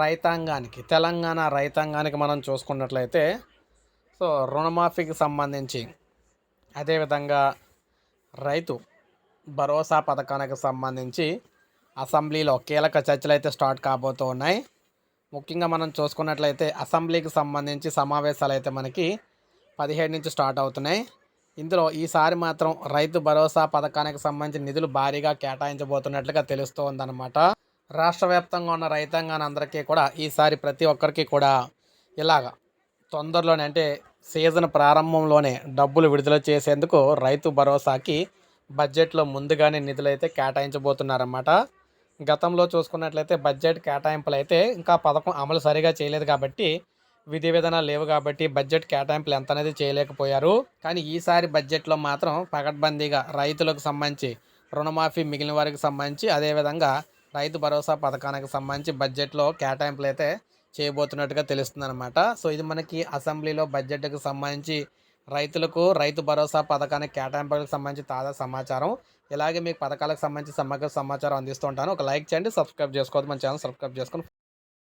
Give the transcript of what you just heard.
రైతాంగానికి తెలంగాణ రైతాంగానికి మనం చూసుకున్నట్లయితే సో రుణమాఫీకి సంబంధించి అదేవిధంగా రైతు భరోసా పథకానికి సంబంధించి అసెంబ్లీలో కీలక చర్చలు అయితే స్టార్ట్ కాబోతూ ఉన్నాయి. ముఖ్యంగా మనం చూసుకున్నట్లయితే అసెంబ్లీకి సంబంధించి సమావేశాలు అయితే మనకి పదిహేడు నుంచి స్టార్ట్ అవుతున్నాయి. ఇందులో ఈసారి మాత్రం రైతు భరోసా పథకానికి సంబంధించి నిధులు భారీగా కేటాయించబోతున్నట్లుగా తెలుస్తూ ఉందన్నమాట రాష్ట్ర వ్యాప్తంగా ఉన్న రైతాంగాన్ని అందరికీ కూడా ఈసారి ప్రతి ఒక్కరికి కూడా ఇలాగ తొందరలోనే అంటే సీజన్ ప్రారంభంలోనే డబ్బులు విడుదల చేసేందుకు రైతు భరోసాకి బడ్జెట్లో ముందుగానే నిధులు అయితే కేటాయించబోతున్నారన్నమాట. గతంలో చూసుకున్నట్లయితే బడ్జెట్ కేటాయింపులు అయితే ఇంకా పథకం అమలు సరిగా చేయలేదు కాబట్టి విధి విధానాలు లేవు కాబట్టి బడ్జెట్ కేటాయింపులు ఎంత అనేది చేయలేకపోయారు. కానీ ఈసారి బడ్జెట్లో మాత్రం పకడ్బందీగా రైతులకు సంబంధించి రుణమాఫీ మిగిలిన వారికి సంబంధించి అదేవిధంగా రైతు భరోసా పథకానికి సంబంధించి బడ్జెట్లో కేటాయింపులు అయితే చేయబోతున్నట్టుగా తెలుస్తుంది అనమాట సో ఇది మనకి అసెంబ్లీలో బడ్జెట్కి సంబంధించి రైతులకు రైతు భరోసా పథకానికి కేటాయింపులకు సంబంధించి తాజా సమాచారం. ఇలాగే మీకు పథకాలకు సంబంధించి సమగ్ర సమాచారం అందిస్తూ ఉంటాను. ఒక లైక్ చేయండి సబ్స్క్రైబ్ చేసుకోవద్దు మన ఛానల్ సబ్స్క్రైబ్ చేసుకొని